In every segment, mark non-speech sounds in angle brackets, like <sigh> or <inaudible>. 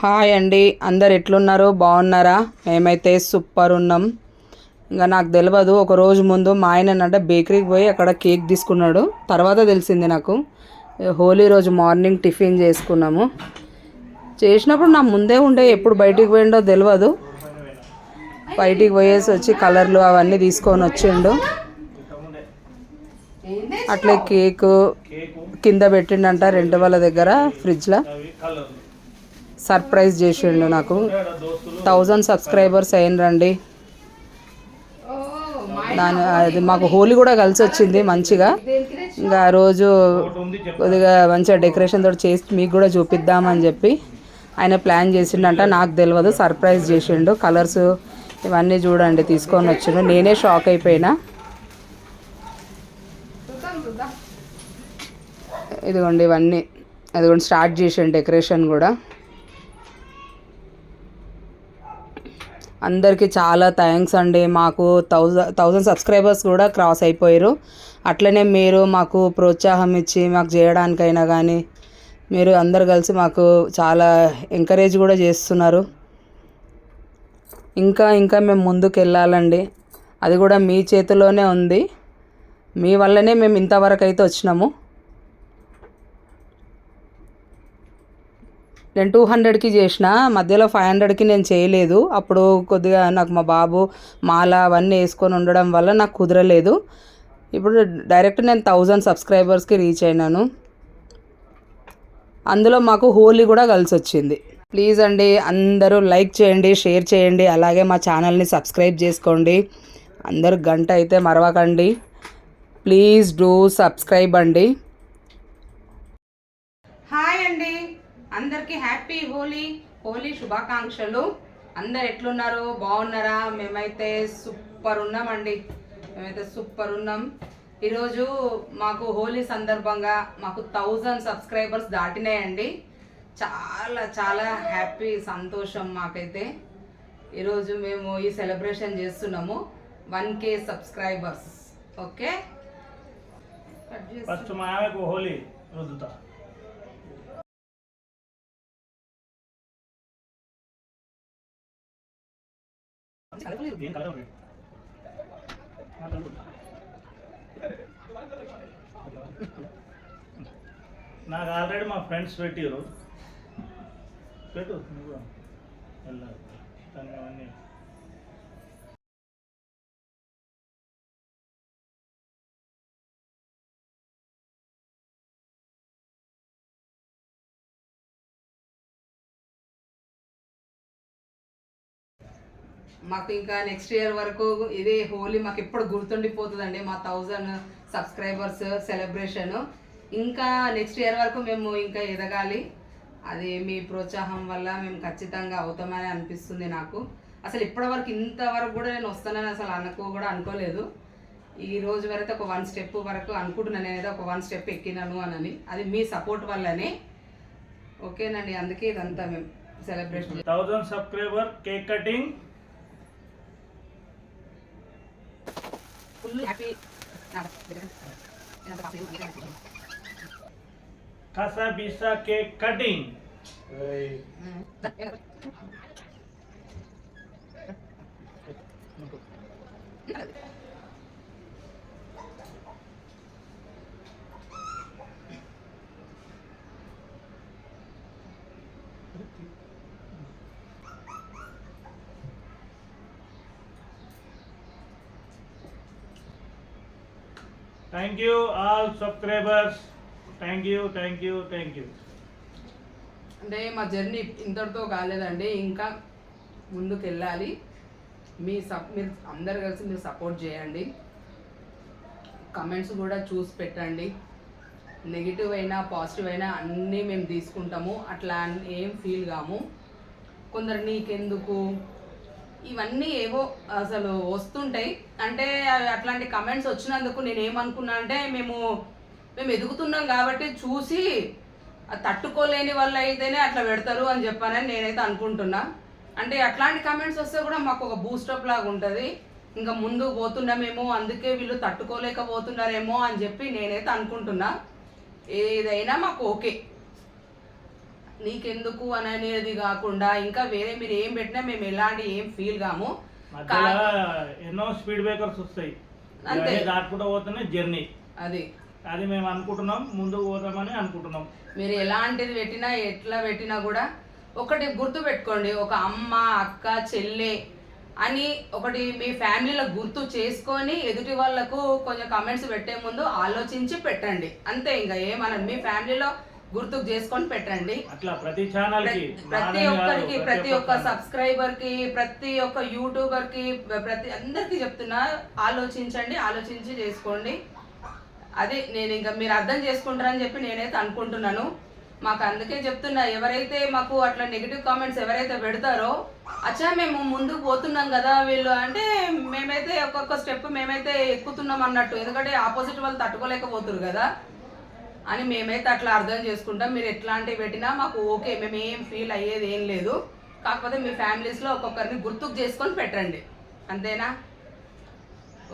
Hi అండి. అందరు ఎట్లున్నారు? బాగున్నారా? మేమైతే సూపర్ ఉన్నాం. ఇంకా నాకు తెలియదు ఒక రోజు ముందు మా ఆయన అంటే బేకరీకి పోయి అక్కడ కేక్ తీసుకున్నాడు. తర్వాత తెలిసింది నాకు. హోలీ రోజు మార్నింగ్ టిఫిన్ చేసుకున్నాము. చేసినప్పుడు నా ముందే ఉండే ఎప్పుడు బయటికి పోయిండో తెలియదు బయటికి పోయేసి వచ్చి కలర్లు అవన్నీ తీసుకొని వచ్చిండు. అట్లే కేకు కింద పెట్టిండంట రెండు వాళ్ళ దగ్గర ఫ్రిడ్జ్లో. సర్ప్రైజ్ చేసిండు నాకు. థౌజండ్ సబ్స్క్రైబర్స్ అయినరండి దాని అది మాకు హోలీ కూడా కలిసి వచ్చింది మంచిగా. ఇంకా ఆ రోజు కొద్దిగా మంచిగా డెకరేషన్ తోటి చేసి మీకు కూడా చూపిద్దామని చెప్పి ఆయన ప్లాన్ చేసిండంట. నాకు తెలియదు సర్ప్రైజ్ చేసిండు. కలర్స్ ఇవన్నీ చూడండి తీసుకొని వచ్చిండు. నేనే షాక్ అయిపోయినా. ఇదిగోండి ఇవన్నీ. అదిగోండి స్టార్ట్ చేసాను డెకరేషన్ కూడా. అందరికీ చాలా థ్యాంక్స్ అండి. మాకు థౌజండ్ థౌజండ్ సబ్స్క్రైబర్స్ కూడా క్రాస్ అయిపోయారు. అట్లనే మీరు మాకు ప్రోత్సాహం ఇచ్చి మాకు చేయడానికైనా కానీ మీరు అందరు కలిసి మాకు చాలా ఎంకరేజ్ కూడా చేస్తున్నారు. ఇంకా ఇంకా మేము ముందుకు వెళ్ళాలండి అది కూడా మీ చేతిలోనే ఉంది. మీ వల్లనే మేము ఇంతవరకు అయితే వచ్చినాము. నేను టూ హండ్రెడ్కి చేసిన మధ్యలో ఫైవ్ హండ్రెడ్కి నేను చేయలేదు. అప్పుడు కొద్దిగా నాకు మా బాబు మాల అవన్నీ వేసుకొని ఉండడం వల్ల నాకు కుదరలేదు. ఇప్పుడు డైరెక్ట్ నేను థౌజండ్ సబ్స్క్రైబర్స్కి రీచ్ అయినాను. అందులో మాకు హోలీ కూడా కలిసి వచ్చింది. ప్లీజ్ అండి అందరూ లైక్ చేయండి షేర్ చేయండి అలాగే మా ఛానల్ని సబ్స్క్రైబ్ చేసుకోండి. అందరూ గంట అయితే మరవకండి. ప్లీజ్ డూ సబ్స్క్రైబ్ అండి హాయ్ అండి అందరికీ హ్యాపీ హోలీ. హోలీ శుభాకాంక్షలు. అందరు ఎట్లున్నారు? బాగున్నారా? మేమైతే సూపర్ ఉన్నామండి. మేమైతే సూపర్ ఉన్నాం. ఈరోజు మాకు హోలీ సందర్భంగా మాకు థౌజండ్ సబ్స్క్రైబర్స్ దాటినాయండి. చాలా చాలా హ్యాపీ సంతోషం మాకైతే. ఈరోజు మేము ఈ సెలబ్రేషన్ చేస్తున్నాము. One K subscribers. Okay? First మా హోలీ రుద్దుతా. ఏం కలర్ ఉంది? నా నాకు ఆల్రెడీ మా ఫ్రెండ్స్ పెట్టారు పెట్టు నువ్వు కూడా. వెళ్ళాలి దాన్ని అవన్నీ మాకు ఇంకా నెక్స్ట్ ఇయర్ వరకు ఇదే హోలీ మాకు ఎప్పుడు గుర్తుండిపోతుందండి మా థౌజండ్ సబ్స్క్రైబర్స్ సెలబ్రేషన్ ఇంకా నెక్స్ట్ ఇయర్ వరకు మేము ఇంకా ఎదగాలి. అది మీ ప్రోత్సాహం వల్ల మేము ఖచ్చితంగా అవుతామని అనిపిస్తుంది నాకు. అసలు ఇప్పటివరకు ఇంతవరకు కూడా నేను వస్తానని అసలు అనుకో కూడా అనుకోలేదు. ఈ రోజు వరకు ఒక వన్ స్టెప్ వరకు అనుకుంటున్నాను నేనైతే ఒక వన్ స్టెప్ ఎక్కినాను అని అది మీ సపోర్ట్ వల్లనే. ఓకేనండి అందుకే ఇదంతా మేము celebration thousand subscriber cake cutting full happy కసా బిసా cake cutting thank you all subscribers thank you thank you thank you అంటే మా జర్నీ ఇంతటితో కాలేదండి. ఇంకా ముందుకు వెళ్ళాలి మీ సప్ మీరు అందరు కలిసి మీరు సపోర్ట్ చేయండి. కమెంట్స్ కూడా చూసి పెట్టండి. నెగిటివ్ అయినా పాజిటివ్ అయినా అన్నీ మేము తీసుకుంటాము. అట్లా ఏం ఫీల్ కాము. కొందరు నీకెందుకు? ఇవన్నీ ఏవో అసలు వస్తుంటాయి. అంటే అట్లాంటి కమెంట్స్ వచ్చినందుకు నేను ఏమనుకున్నా అంటే మేము మేము ఎదుగుతున్నాం కాబట్టి చూసి తట్టుకోలేని వాళ్ళు అయితేనే అట్లా పెడతారు అని చెప్పానని నేనైతే అనుకుంటున్నా. అంటే అట్లాంటి కమెంట్స్ వస్తే కూడా మాకు ఒక బూస్టప్ లాగా ఉంటుంది. ఇంకా ముందు పోతున్నామేమో అందుకే వీళ్ళు తట్టుకోలేకపోతున్నారేమో అని చెప్పి నేనైతే అనుకుంటున్నా. ఏదైనా మాకు ఓకే. నీకెందుకు అని అనేది కాకుండా ఇంకా వేరే మీరు ఏం పెట్టినా మేము ఎలాంటి ఏం ఫీల్ కాము. ఎన్నో స్పీడ్ బ్రేకర్స్ వస్తాయి. అంతే. దాటుకుంటూ పోతేనే జర్నీ అది. అది మేము అనుకుంటున్నాం ముందుకు పోతామని అనుకుంటున్నాం. మీరు ఎలాంటిది పెట్టినా ఎట్లా పెట్టినా కూడా ఒకటి గుర్తు పెట్టుకోండి. ఒక అమ్మ అక్క చెల్లె అని ఒకటి మీ ఫ్యామిలీలో గుర్తు చేసుకొని ఎదుటి వాళ్ళకు కొంచెం కమెంట్స్ పెట్టే ముందు ఆలోచించి పెట్టండి. అంతే ఇంకా. ఏమన్నా మీ ఫ్యామిలీలో గుర్తుకు చేసుకొని పెట్టండి. అట్లా ప్రతి ఛానల్ ప్రతి- ప్రతి ఒక్కరికి ప్రతి ఒక్క సబ్స్క్రైబర్కి ప్రతి ఒక్క యూట్యూబర్కి ప్రతి అందరికి చెప్తున్నా ఆలోచించండి ఆలోచించి చేసుకోండి. అది నేను ఇంకా మీరు అర్థం చేసుకుంటారని చెప్పి నేనైతే అనుకుంటున్నాను. మాకు అందుకే చెప్తున్నా ఎవరైతే మాకు అట్లా నెగిటివ్ కామెంట్స్ ఎవరైతే పెడతారో అచ్చా మేము ముందుకు పోతున్నాం కదా వీళ్ళు అంటే మేమైతే ఒక్కొక్క స్టెప్ మేమైతే ఎక్కుతున్నాం అన్నట్టు. ఎందుకంటే ఆపోజిట్ వాళ్ళు తట్టుకోలేకపోతున్నారు కదా. అని మేమైతే అట్లా అర్థం చేసుకుంటాం. మీరు ఎట్లాంటివి పెట్టినా మాకు ఓకే మేము ఏం ఫీల్ అయ్యేది ఏం లేదు. కాకపోతే మీ ఫ్యామిలీస్లో ఒక్కొక్కరిని గుర్తుకు చేసుకొని పెట్టండి. అంతేనా?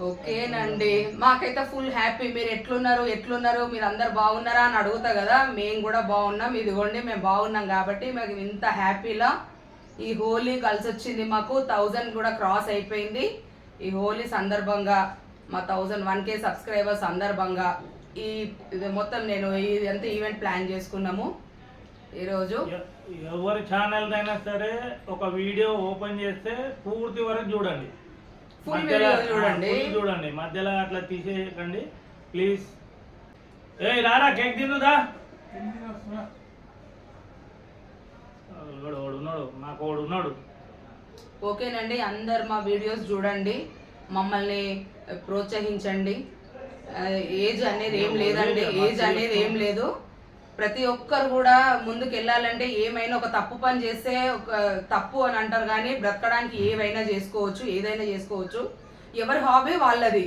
ఓకేనండి. మాకైతే ఫుల్ హ్యాపీ మీరు ఎట్లున్నారు ఎట్లున్నారు మీరు అందరు బాగున్నారా అని అడుగుతా కదా. మేము కూడా బాగున్నాం. ఇదిగోండి మేము బాగున్నాం కాబట్టి మాకు ఇంత హ్యాపీలో ఈ హోలీ కలిసి వచ్చింది మాకు. థౌజండ్ కూడా క్రాస్ అయిపోయింది. ఈ హోలీ సందర్భంగా మా థౌజండ్ వన్ కే సబ్స్క్రైబర్ సందర్భంగా ఈ ఇది మొత్తం నేను ఇదంతా ఈవెంట్ ప్లాన్ చేసుకున్నాము. ఈరోజు ఎవరి ఛానల్ అయినా సరే ఒక వీడియో ఓపెన్ చేస్తే పూర్తి వరకు చూడండి. చూడండి. చూడండి. మధ్యలో అట్లా తీసేయకండి. ప్లీజ్ ఏ రారా కేక్ తిందుదా ఉన్నాడు. నాకు ఉన్నాడు. ఓకేనండి అందరు మా వీడియోస్ చూడండి. మమ్మల్ని ప్రోత్సహించండి. ఏజ్ అనేది ఏం లేదండి. ఏజ్ అనేది ఏం లేదు. ప్రతి ఒక్కరు కూడా ముందుకు వెళ్ళాలంటే ఏమైనా ఒక తప్పు పని చేస్తే ఒక తప్పు అని అంటారు కానీ బ్రతకడానికి ఏవైనా చేసుకోవచ్చు ఏదైనా చేసుకోవచ్చు. ఎవరి హాబీ వాళ్ళది.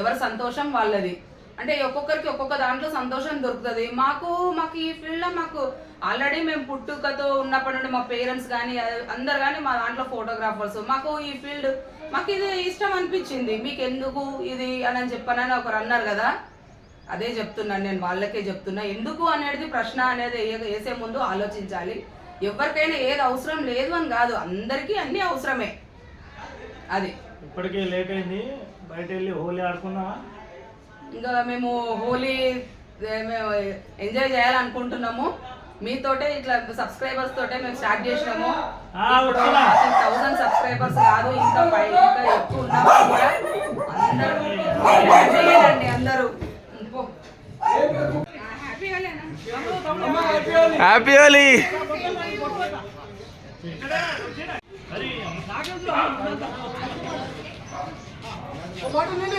ఎవరి సంతోషం వాళ్ళది. అంటే ఒక్కొక్కరికి ఒక్కొక్క దాంట్లో సంతోషం దొరుకుతుంది. మాకు మాకు ఈ ఫీల్డ్లో మాకు ఆల్రెడీ మేము పుట్టుకతో ఉన్నప్పటి నుండి మా పేరెంట్స్ కానీ అందరు కానీ మా దాంట్లో ఫోటోగ్రాఫర్స్. మాకు ఈ ఫీల్డ్ మాకు ఇది ఇష్టం అనిపించింది. మీకు ఎందుకు ఇది అని అని చెప్పనని ఒకరు అన్నారు కదా. అదే చెప్తున్నాను నేను వాళ్ళకే చెప్తున్నా. ఎందుకు అనేది ప్రశ్న అనేది వేసే ముందు ఆలోచించాలి. ఎవరికైనా ఏది అవసరం లేదు అని కాదు. అందరికీ అన్నీ అవసరమే. అది. ఇప్పటికే లేట్ అయింది. బయట వెళ్ళి హోలీ ఆడుకున్నా ఇంకా మేము హోలీ మేము ఎంజాయ్ చేయాలనుకుంటున్నాము. మీతోటే ఇట్లా సబ్స్క్రైబర్స్ తోటే మేము స్టార్ట్ చేసినాము. థౌసండ్ సబ్స్క్రైబర్స్ కాదు ఇంకా ఇంకా ఎక్కువ ఉన్నాము కూడా అందరూ <laughs> అందరూ. హ్యాపీ హోలీ మరి నేను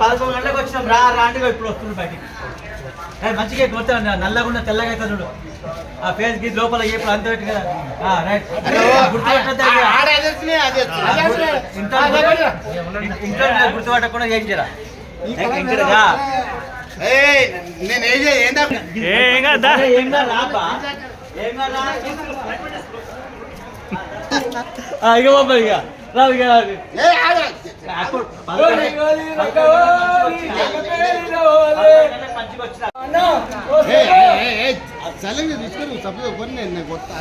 పదకొండు గంటలకు వచ్చినాం. రా రా అంటే ఇప్పుడు వస్తుంది బయటికి. ఏ, మంచిగా కొడతా నల్లగా ఉన్న తెల్లగా అవుతా చూడు. ఆ ఫేస్ గీత లోపల ఇప్పుడు అంత. ఇంట్లో గుర్తుపట్టకుండా ఏం చేయరా? ఇంకరా ఏయ్, నేను ఏం ఏ, ఏం కాదు. ఏం రాపా ఏం కాదు ఇక బాబా ఇక రా ఇక రా. ఏ ఆడ అప్పుడు పదకొండు గంటలకు- పదకొండు గంటలకు మంచిగా వచ్చిన ఏయ్, ఏయ్, ఏయ్, ఏయ్, చల్లంగా తీసుకొని తప్పదు కొని నేను నేను కొడతా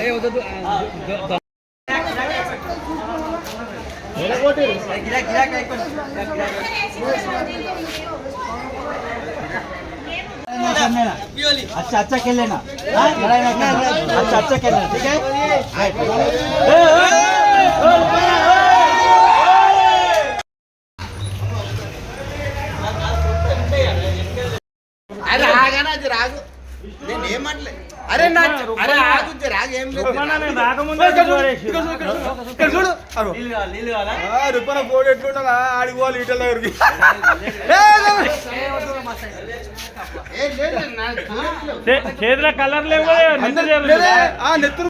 ఎరగొట్టారు. గిరాక్ గిరాక్ అయిపోయింది గిరాక్ గిరాక్ अच्छा अच्छा खेल लेना हाँ? लड़ाई मत करना। अच्छा अच्छा खेल लेना ठीक है నేను ఏమట్లే. అరే నా అరే ఆగు రాగు లేదు. నేను రాకముందే? రుప్పన ఆడికి పోవాలి ఈటల దగ్గరికి. చేతిలో కలర్ లేవు కదా నెత్తురు